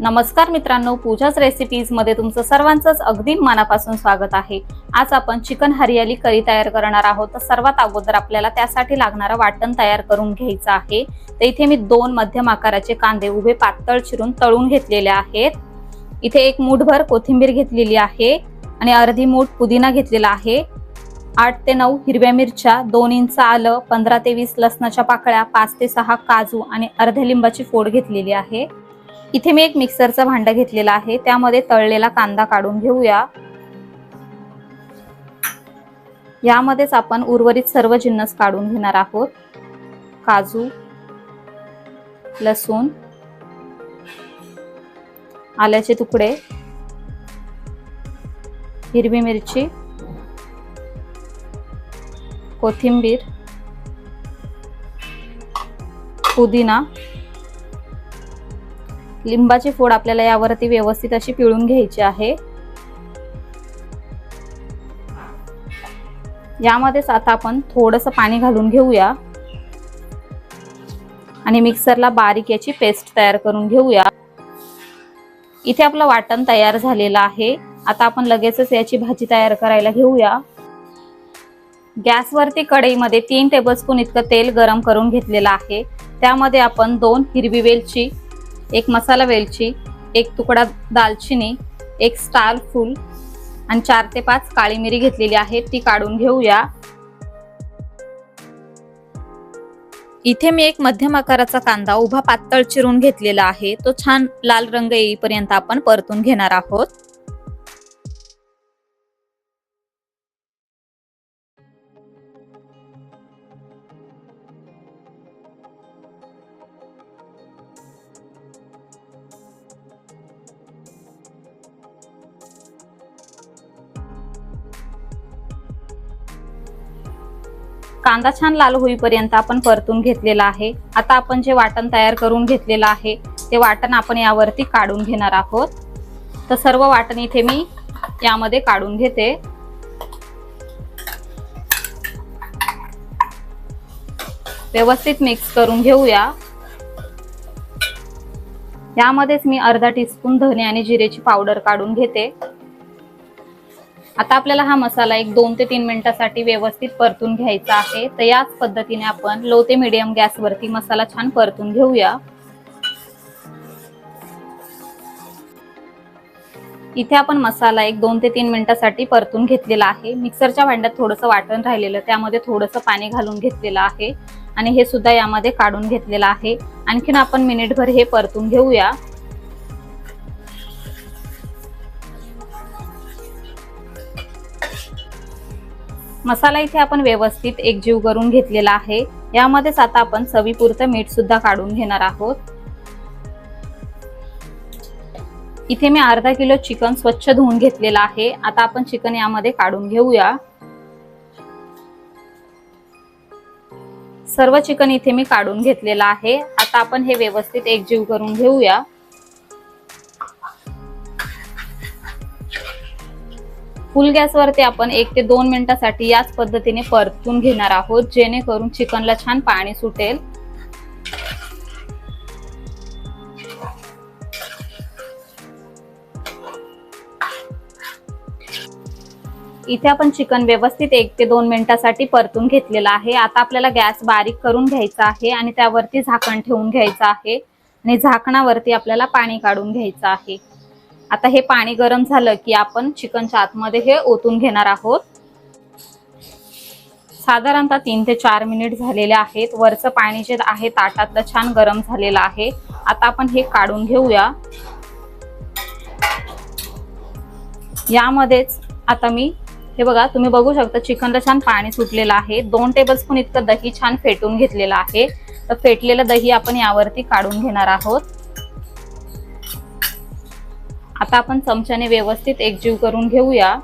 नमस्कार मित्रांनो पूजाच रेसिपीजमध्ये तुमचं सर्वांचंच अगदी मनापासून स्वागत आहे. आज आपण चिकन हरियाली करी तयार करणार आहोत. तर सर्वात अगोदर आपल्याला त्यासाठी लागणारं वाटण तयार करून घ्यायचं आहे. तर इथे मी दोन मध्यम आकाराचे कांदे उभे पातळ चिरून तळून घेतलेले आहेत. इथे एक मूठभर कोथिंबीर घेतलेली आहे आणि अर्धी मूठ पुदिना घेतलेला आहे. आठ ते नऊ हिरव्या मिरच्या दोन इंच आलं पंधरा ते वीस लसणाच्या पाकळ्या पाच ते सहा काजू आणि अर्ध्या लिंबाची फोड घेतलेली आहे. इथे मी एक मिक्सरचं भांड घेतलेलं आहे. त्यामध्ये तळलेला कांदा काढून घेऊया. यामध्येच आपण उर्वरित सर्व जिन्नस काढून घेणार आहोत. काजू लसूण आल्याचे तुकडे हिरवी मिरची कोथिंबीर पुदिना लिंबाची फोड आपल्याला यावरती व्यवस्थित अशी पिळून घ्यायची आहे. यामध्येच आता आपण थोडंसं पाणी घालून घेऊया. आणि मिक्सरला बारीक याची पेस्ट तयार करून घेऊया. इथे आपलं वाटण तयार झालेलं आहे. आता आपण लगेचच याची भाजी तयार करायला घेऊया. गॅसवरती कढईमध्ये तीन टेबलस्पून इतकं तेल गरम करून घेतलेलं आहे. त्यामध्ये आपण दोन हिरवी वेलची एक मसाला वेलची एक तुकडा दालचिनी एक स्टार फूल आणि चार ते पाच काळी मिरी घेतलेली आहे. ती काढून घेऊया. इथे मी एक मध्यम आकाराचा कांदा उभा पातळ चिरून घेतलेला आहे. तो छान लाल रंग येईपर्यंत आपण परतून घेणार आहोत. कांदा छान लाल होईपर्यंत आपण परतून घेतलेला आहे. आता आपण जे वाटण तयार करून घेतलेलं आहे ते वाटण आपण यावरती काढून घेणार आहोत. तर सर्व वाटण इथे मी यामध्ये काढून घेते. व्यवस्थित मिक्स करून घेऊया. यामध्येच मी अर्धा टीस्पून धने आणि जिरेची पावडर काढून घेते. आता आपल्याला हा मसाला एक दोन ते तीन मिनिटासाठी व्यवस्थित परतून घ्यायचा आहे. तर याच पद्धतीने आपण लो ते मिडियम गॅसवरती मसाला छान परतून घेऊया. इथे आपण मसाला एक दोन ते तीन मिनिटासाठी परतून घेतलेला आहे. मिक्सरच्या भांड्यात थोडंसं वाटण राहिलेलं त्यामध्ये थोडंसं पाणी घालून घेतलेलं आहे. आणि हे सुद्धा यामध्ये काढून घेतलेलं आहे. आणखीन आपण मिनिटभर हे परतून घेऊया. मसाला इथे आपण व्यवस्थित एकजीव करून घेतलेला आहे. यामध्येच आता आपण चवीपुरतं मीठ सुद्धा काढून घेणार आहोत. इथे मी अर्धा किलो चिकन स्वच्छ धुवून घेतलेलं आहे. आता आपण चिकन यामध्ये काढून घेऊया. सर्व चिकन इथे मी काढून घेतलेलं आहे. आता आपण हे व्यवस्थित एकजीव करून घेऊया. फुल गॅसवरती आपण एक ते दोन मिनिटासाठी याच पद्धतीने परतून घेणार आहोत जेणेकरून चिकनला छान पाणी सुटेल. इथे आपण चिकन व्यवस्थित एक ते दोन मिनिटासाठी परतून घेतलेलं आहे. आता आपल्याला गॅस बारीक करून घ्यायचा आहे आणि त्यावरती झाकण ठेवून घ्यायचं आहे आणि झाकणावरती आपल्याला पाणी काढून घ्यायचं आहे. आता हे पाणी गरम झालं की आपण चिकनच्या आतमध्ये हे ओतून घेणार आहोत. साधारणतः तीन ते चार मिनिट झालेले आहेत. वरचं पाणी जे आहे ताटातलं छान गरम झालेलं आहे. आता आपण हे काढून घेऊया. यामध्येच आता मी हे बघा तुम्ही बघू शकता चिकनला छान पाणी सुटलेलं आहे. दोन टेबलस्पून इतकं दही छान फेटून घेतलेलं आहे. तर फेटलेलं दही आपण यावरती काढून घेणार आहोत. आता आपण चमच्याने व्यवस्थित एकजीव करून घेऊया.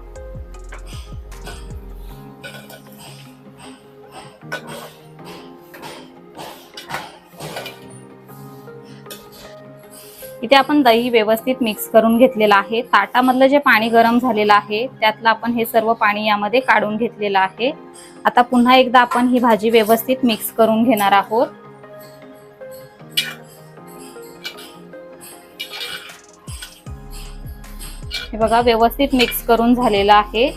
इथे आपण दही व्यवस्थित मिक्स करून घेतलेलं आहे. ताटामधलं जे पाणी गरम झालेलं आहे त्यातलं आपण हे सर्व पाणी यामध्ये काढून घेतलेलं आहे. आता पुन्हा एकदा आपण ही भाजी व्यवस्थित मिक्स करून घेणार आहोत. हे बघा व्यवस्थित मिक्स करून झालेलं आहे.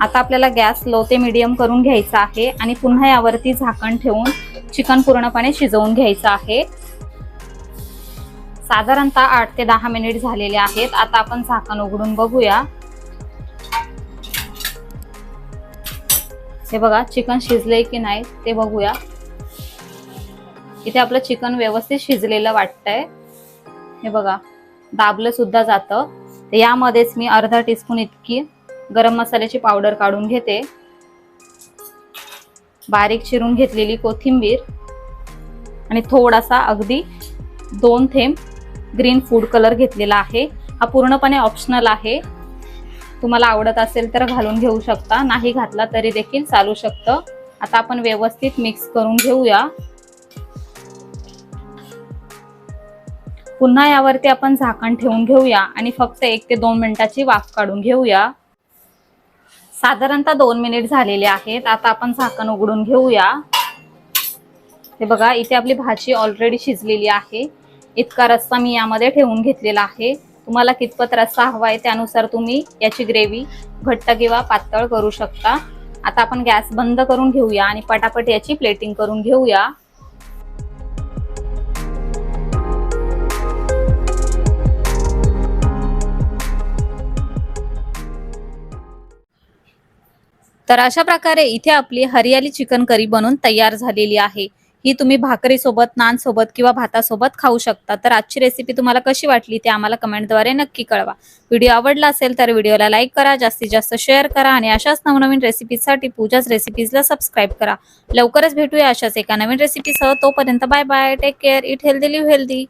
आता आपल्याला गॅस लो ते मीडियम करून घ्यायचा आहे आणि पुन्हा यावरती झाकण ठेवून चिकन पूर्णपणे शिजवून घ्यायचं आहे. साधारणतः आठ ते दहा मिनिट झालेले आहेत. आता आपण झाकण उघडून बघूया. हे बघा चिकन शिजले की नाही ते बघूया. इथे आपलं चिकन व्यवस्थित शिजलेलं वाटतंय. हे बघा दाबलं सुद्धा जातं. तर यामध्येच मी अर्धा टीस्पून इतकी गरम मसाल्याची पावडर काढून घेते. बारीक चिरून घेतलेली कोथिंबीर आणि थोडासा अगदी दोन थेंब ग्रीन फूड कलर घेतलेला आहे. हा पूर्णपणे ऑप्शनल आहे. तुम्हाला आवडत असेल तर घालून घेऊ शकता नाही घातला तरी देखील चालू शकतं. आता आपण व्यवस्थित मिक्स करून घेऊया. पुन्हा यावरती आपण झाकण ठेवून घेऊया आणि फक्त एक ते दोन मिनिटाची वाफ काढून घेऊया. साधारणतः दोन मिनिट झालेले आहेत. आता आपण झाकण उघडून घेऊया. हे बघा इथे आपली भाजी ऑलरेडी शिजलेली आहे. इतका रस्सा मी यामध्ये ठेवून घेतलेला आहे. तुम्हाला कितपत रस्सा हवा आहे त्यानुसार तुम्ही याची ग्रेव्ही घट्ट किंवा पातळ करू शकता. आता आपण गॅस बंद करून घेऊया आणि पटापट याची प्लेटिंग करून घेऊया. तर अशा प्रकारे इथे आपली हरियाली चिकन करी बनून तयार झालेली आहे. ही तुम्ही भाकरी सोबत नान सोबत किंवा भातासोबत खाऊ शकता. तर आजची रेसिपी तुम्हाला कशी वाटली ते आम्हाला कमेंटद्वारे नक्की कळवा. व्हिडिओ आवडला असेल तर व्हिडिओला लाईक करा जास्तीत जास्त शेअर करा आणि अशाच नवनवीन रेसिपीजसाठी पूजाच रेसिपीजला सबस्क्राईब करा. लवकरच भेटूया अशाच एका नवीन रेसिपीसह तोपर्यंत bye bye take care eat healthy live healthy